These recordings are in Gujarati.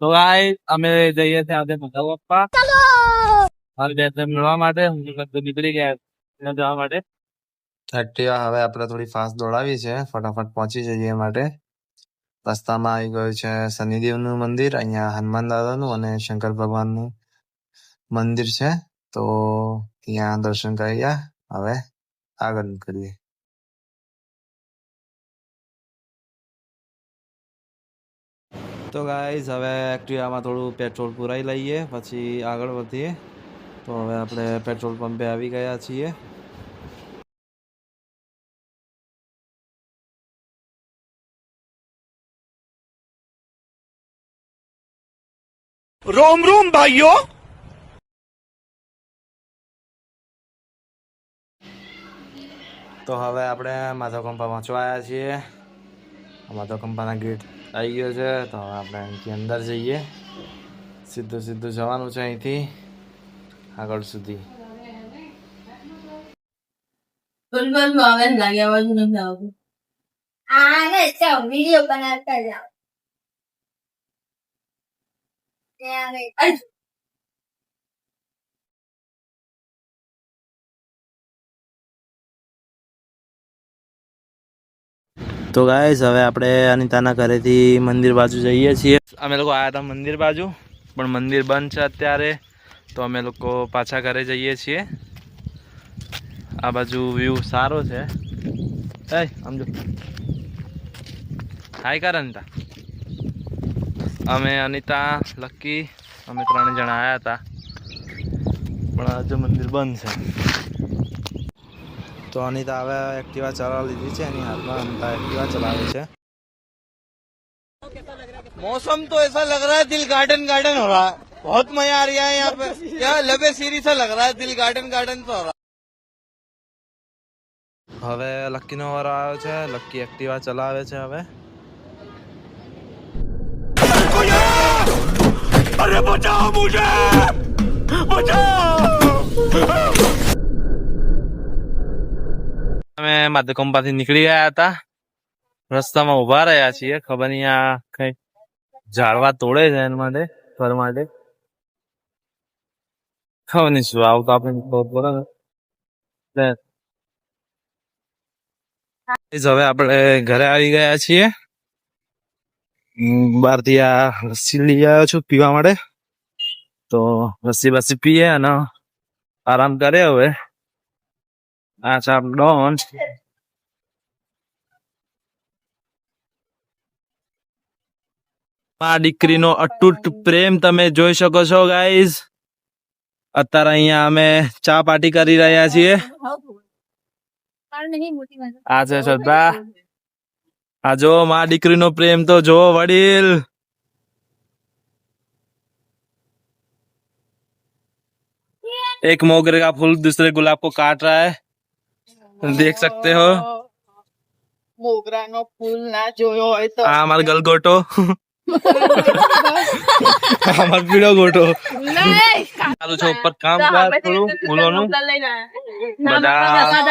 તો ગાઈસ અમે જઈએ છીએ આજે મજા પપ્પા. હવે બે ત્રણ મળવા માટે હું નીકળી ગયા ત્યાં જવા માટે. થર્ટી હવે આપણે થોડી ફાસ્ટ દોડાવી છે. ફટાફટ પહોંચી જઈએ માટે. રસ્તામાં આવી ગયું છે શનિદેવનું મંદિર અહીંયા હનુમાન દાદાનું અને શંકર ભગવાનનું મંદિર છે. તો ત્યાં દર્શન કરી ગયા. હવે આગળ નીકળીએ. તો ગાઈઝ હવે એક્ટિવામાં થોડું પેટ્રોલ પુરાઈ લઈએ પછી આગળ વધીએ. તો હવે આપણે પેટ્રોલ પંપે આવી ગયા છીએ. રોમ રોમ ભાઈઓ! તો હવે આપણે માધવકંપા પહોંચવા આવ્યા છીએ. માધવકંપાના ગેટ આવી ગયો છે તો હવે આપણે અહીંથી અંદર જઈએ. સીધું સીધું જવાનું છે અહીંથી આગળ સુધી. વિડિયો બનાવતા જાઓ. તો ગાઈસ હવે આપણે અનિતાના ઘરેથી મંદિર બાજુ જઈએ છીએ. અમે લોકો આવ્યા હતા મંદિર બાજુ, પણ મંદિર બંધ છે અત્યારે, તો અમે લોકો પાછા ઘરે જઈએ છીએ. આ બાજુ વ્યૂ સારો છે. એ સમજો હાય કર અનિતા અમે અનિતા લક્કી અમે ત્રણ જણા આવ્યા હતા. પણ આજે મંદિર બંધ છે. તો અનિતા હવે એક્ટિવા ચલાવી લીધી છે એની હાથમાં અનિતા એક્ટિવા ચલાવે છે मौसम तो ऐसा लग रहा है दिल गार्डन गार्डन हो रहा है बहुत मजा आ रहा है यहाँ पे क्या लबे सीरी सा लग रहा है दिल गार्डन गार्डन सा हो रहा है હવે લક્કીનો વારો આવ્યો છે લક્કી એક્ટિવા ચલાવે છે હવે अरे बचाओ मुझे અમે માધવકંપાથી નીકળી ગયા હતા. રસ્તામાં ઊભા રહ્યા છીએ. ખબર નહીં આ કઈ ઝાડવા તોડે છે એના માટે, ઘર માટે. ખબર નહીં શું આવું તો આપણે હવે આપણે ઘરે આવી ગયા છીએ. બહારથી આ લસ્સી લઈ આવ્યો છું પીવા માટે. તો લસ્સી બસ્સી પીએ અને આરામ કરે હવે. આ છે આપણો ડોન આ દીકરીનો અતૂટ પ્રેમ તમે જોઈ શકો છો ગાઈઝ અત્યારે અહીંયા અમે ચા પાર્ટી કરી રહ્યા છીએ તાર નહીં મોટી વાત આ છે શ્રદ્ધા આ જો માં દીકરીનો પ્રેમ તો જો વડીલ एक मोगरे का फूल दूसरे गुलाब को काट रहा है દેખ સકતે હો મોગરાનો ફૂલ ના જોયો હોય તો આ મારો ગલગોટો અમાર પીળો ગોટો ચાલુ છે ઉપર કામ થોડું ફૂલોનું બધા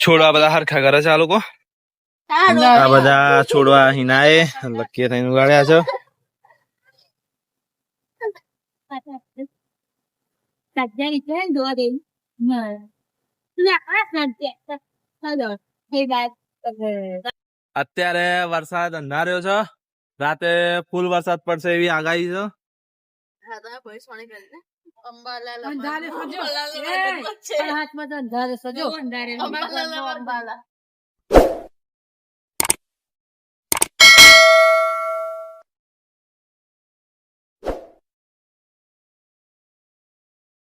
છોડવા બધા હરખા કરે છે આ લોકો આ બધા છોડવા હિનાએ લકીએ થઈને ઉગાડ્યા છે સાજા રીતે દોરે અત્યારે વરસાદ અંધાર્યો છે. રાતે ફૂલ વરસાદ પડશે એવી આગાહી છે. અંબાલા અંધારે સજો. અંધારે સજો. અંધારે? અંબાલા